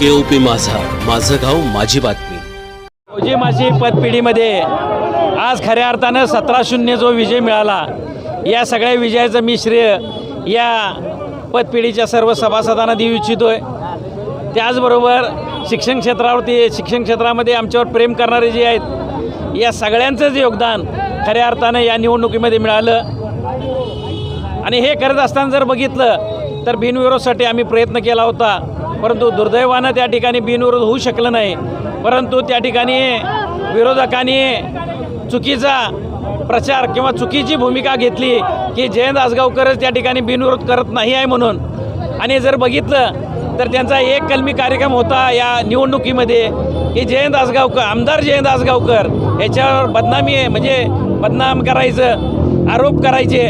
केओपी माझा. माझं गाव माझी बातमी. फौजी माझी पतपिढीमध्ये आज खऱ्या अर्थानं सतरा शून्य जो विजय मिळाला या सगळ्या विजयाचं मी श्रेय या पतपिढीच्या सर्व सभासदांना देऊ इच्छितो आहे त्याचबरोबर शिक्षण क्षेत्रावरती शिक्षण क्षेत्रामध्ये आमच्यावर प्रेम करणारे जे आहेत या सगळ्यांचंच योगदान खऱ्या अर्थानं या निवडणुकीमध्ये मिळालं. आणि हे करत असताना जर बघितलं तर बिनविरोधसाठी आम्ही प्रयत्न केला होता. परंतु दुर्दैवानं त्या ठिकाणी बिनविरोध होऊ शकलं नाही. परंतु त्या ठिकाणी विरोधकांनी चुकीचा प्रचार किंवा चुकीची भूमिका घेतली की जयंत आसगावकरच त्या ठिकाणी बिनविरोध करत नाही आहे म्हणून. आणि जर बघितलं तर त्यांचा एक कलमी कार्यक्रम होता या निवडणुकीमध्ये की जयंत आसगावकर आमदार जयंत आसगावकर याच्यावर बदनामी आहे म्हणजे बदनाम करायचं आरोप करायचे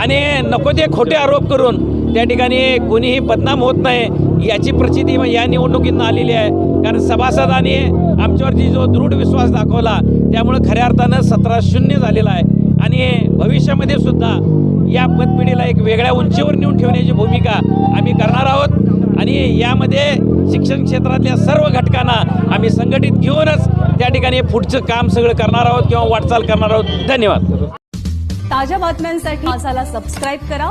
आणि नको ते खोटे आरोप करून त्या ठिकाणी कोणीही बदनाम होत नाही याची प्रचिती या निवडणुकीतनं आलेली आहे. कारण सभासदांनी आमच्यावरती जो दृढ विश्वास दाखवला त्यामुळं खऱ्या अर्थानं सतरा शून्य झालेला आहे. आणि भविष्यामध्ये सुद्धा या पतपिढीला एक वेगळ्या उंचीवर नेऊन ठेवण्याची भूमिका आम्ही करणार आहोत. आणि यामध्ये शिक्षण क्षेत्रातल्या सर्व घटकांना आम्ही संघटित घेऊनच त्या ठिकाणी पुढचं काम सगळं करणार आहोत किंवा वाटचाल करणार आहोत. धन्यवाद. ताज्या बातम्यांसाठी माझाला सबस्क्राईब करा.